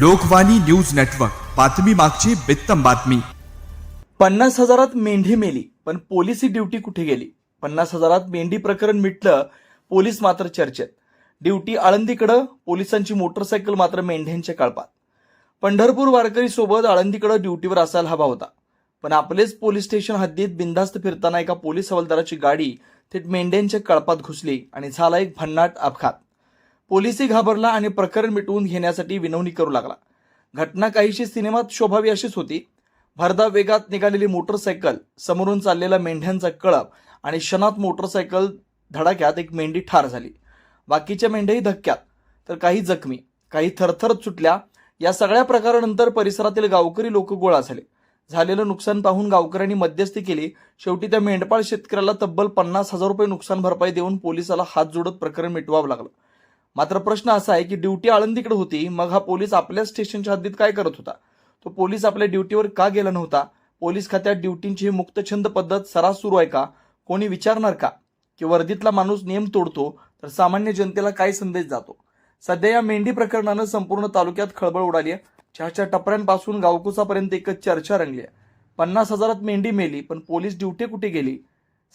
Lokvani news network बातमी मागची बित्तम बातमी. पन्नास हजारात मेंढी मेली पण पोलिसी ड्युटी कुठे गेली? पन्नास हजारात मेंढी प्रकरण मिटलं पोलीस मात्र चर्चेत. ड्युटी आळंदीकडं पोलिसांची मोटरसायकल मात्र मेंढ्यांच्या कळपात. पंढरपूर वारकरी सोबत आळंदीकडं ड्युटीवर असायला हवा होता. पण आपलेच पोलीस स्टेशन हद्दीत बिनधास्त फिरताना एका पोलीस हवालदाराची गाडी थेट मेंढ्यांच्या कळपात घुसली आणि झाला एक भन्नाट अपघात. पोलिसही घाबरला आणि प्रकरण मिटवून घेण्यासाठी विनवणी करू लागला. घटना काहीशी सिनेमात शोभावी अशीच होती. भरधाव वेगात निघालेली मोटरसायकल समोरून चाललेला मेंढ्यांचा कळप आणि क्षणात मोटरसायकल धडाक्यात एक मेंढी ठार झाली. बाकीच्या मेंढ्याही धक्क्यात. तर काही जखमी काही थरथरत सुटल्या. या सगळ्या प्रकारानंतर परिसरातील गावकरी लोक गोळा झाले. झालेलं नुकसान पाहून गावकऱ्यांनी मध्यस्थी केली. शेवटी त्या मेंढपाळ शेतकऱ्याला तब्बल पन्नास हजार रुपये नुकसान भरपाई देऊन पोलिसाला हात जोडत प्रकरण मिटवावं लागलं. मात्र प्रश्न असा आहे की ड्युटी आळंदीकडे होती मग हा पोलीस आपल्या स्टेशनच्या हद्दीत काय करत होता? तो पोलीस आपल्या ड्युटीवर का गेला नव्हता? पोलीस खात्यात ड्युटींची ही मुक्तछंद पद्धत सरास सुरू आहे का? कोणी विचारणार का? की वर्दीतला माणूस नियम तोडतो तर सामान्य जनतेला काय संदेश जातो? सध्या या मेंढी प्रकरणानं संपूर्ण तालुक्यात खळबळ उडाली आहे. चहाच्या टपऱ्यांपासून गावकुसापर्यंत एकच चर्चा रंगली आहे. पन्नास हजारात मेंढी मेली पण पोलीस ड्युटी कुठे गेली?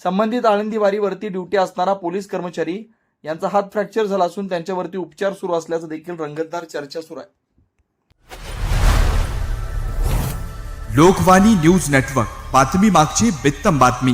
संबंधित आळंदीवारीवरती ड्युटी असणारा पोलीस कर्मचारी यांचा हात फ्रॅक्चर झाला असून त्यांच्यावरती उपचार सुरू असल्याचं देखील रंगतदार चर्चा सुरू आहे. Lokvani news network. बातमी मागची बित्तम बातमी.